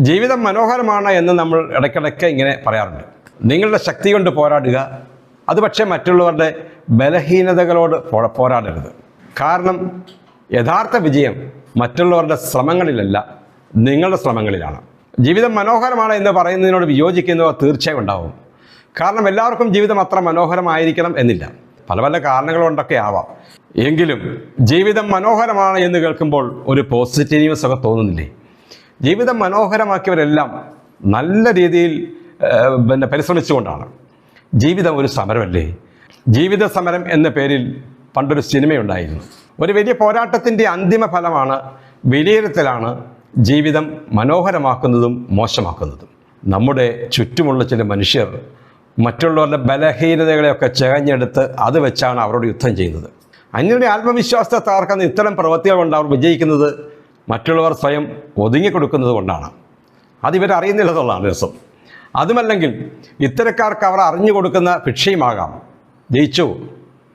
ജീവിതം മനോഹരമാണ് എന്ന് നമ്മൾ ഇടയ്ക്കിടയ്ക്ക് ഇങ്ങനെ പറയാറുണ്ട്. നിങ്ങളുടെ ശക്തി കൊണ്ട് പോരാടുക അത് പക്ഷേ മറ്റുള്ളവരുടെ ബലഹീനതകളോട് പോരാടരുത്. കാരണം യഥാർത്ഥ വിജയം മറ്റുള്ളവരുടെ ശ്രമങ്ങളിലല്ല നിങ്ങളുടെ ശ്രമങ്ങളിലാണ്. ജീവിതം മനോഹരമാണ് എന്ന് പറയുന്നതിനോട് വിയോജിക്കുന്നവർ തീർച്ചയായും ഉണ്ടാവും. കാരണം എല്ലാവർക്കും ജീവിതം അത്ര മനോഹരമായിരിക്കണം എന്നില്ല. പല പല കാരണങ്ങൾ കൊണ്ടൊക്കെ ആവാം. എങ്കിലും ജീവിതം മനോഹരമാണ് എന്ന് കേൾക്കുമ്പോൾ ഒരു പോസിറ്റീവ്സ് ഒക്കെ തോന്നുന്നില്ലേ? ജീവിതം മനോഹരമാക്കിയവരെല്ലാം നല്ല രീതിയിൽ പിന്നെ പരിശ്രമിച്ചുകൊണ്ടാണ്. ജീവിതം ഒരു സമരമല്ലേ? ജീവിത സമരം എന്ന പേരിൽ പണ്ടൊരു സിനിമയുണ്ടായിരുന്നു. ഒരു വലിയ പോരാട്ടത്തിന്റെ അന്തിമ ഫലമാണ് വിലയിരുത്തലാണ് ജീവിതം മനോഹരമാക്കുന്നതും മോശമാക്കുന്നതും. നമ്മുടെ ചുറ്റുമുള്ള ചില മനുഷ്യർ മറ്റുള്ളവരുടെ ബലഹീനതകളെയൊക്കെ ചകഞ്ഞെടുത്ത് അത് വെച്ചാണ് അവരോട് യുദ്ധം ചെയ്യുന്നത് അന്യരുടെ ആത്മവിശ്വാസത്തെ തകർക്കുന്ന ഇത്തരം പ്രവൃത്തികൾ കൊണ്ട് അവർ വിജയിക്കുന്നത് മറ്റുള്ളവർ സ്വയം ഒതുങ്ങിക്കൊടുക്കുന്നത് കൊണ്ടാണ്. അതിവർ അറിയുന്നില്ലെന്നുള്ളതാണ് രസം. അതുമല്ലെങ്കിൽ ഇത്തരക്കാർക്ക് അവർ അറിഞ്ഞു കൊടുക്കുന്ന ഭിക്ഷയുമാകാം. ജയിച്ചു.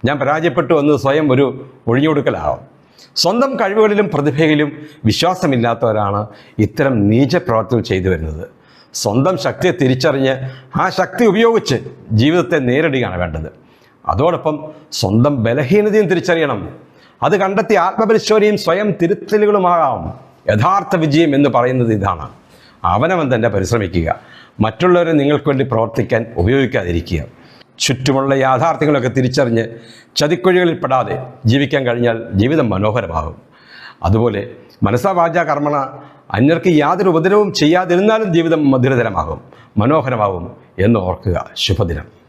ഞാൻ പരാജയപ്പെട്ടു എന്ന് സ്വയം ഒരു ഒഴിഞ്ഞുകൊടുക്കലാവാം സ്വന്തം കഴിവുകളിലും പ്രതിഭയിലും വിശ്വാസമില്ലാത്തവരാണ് ഇത്തരം നീച പ്രവർത്തികൾ ചെയ്തു വരുന്നത്. സ്വന്തം ശക്തിയെ തിരിച്ചറിഞ്ഞ് ആ ശക്തി ഉപയോഗിച്ച് ജീവിതത്തെ നേരിടുകയാണ് വേണ്ടത്. അതോടൊപ്പം സ്വന്തം ബലഹീനതയും തിരിച്ചറിയണം. അത് കണ്ടെത്തി ആത്മപരിശോധനയും സ്വയം തിരുത്തലുകളുമാകാം. യഥാർത്ഥ വിജയം എന്ന് പറയുന്നത് ഇതാണ്. അവനവൻ തന്നെ പരിശ്രമിക്കുക. മറ്റുള്ളവരെ നിങ്ങൾക്ക് വേണ്ടി പ്രവർത്തിക്കാൻ ഉപയോഗിക്കാതിരിക്കുക. ചുറ്റുമുള്ള യാഥാർത്ഥ്യങ്ങളൊക്കെ തിരിച്ചറിഞ്ഞ് ചതിക്കുഴികളിൽ പെടാതെ ജീവിക്കാൻ കഴിഞ്ഞാൽ ജീവിതം മനോഹരമാകും. അതുപോലെ മനസ്സാ വാച കർമ്മണ അന്യർക്ക് യാതൊരു ഉപദ്രവവും ചെയ്യാതിരുന്നാലും ജീവിതം മധുരതരമാകും മനോഹരമാകും എന്ന് ഓർക്കുക. ശുഭദിനം.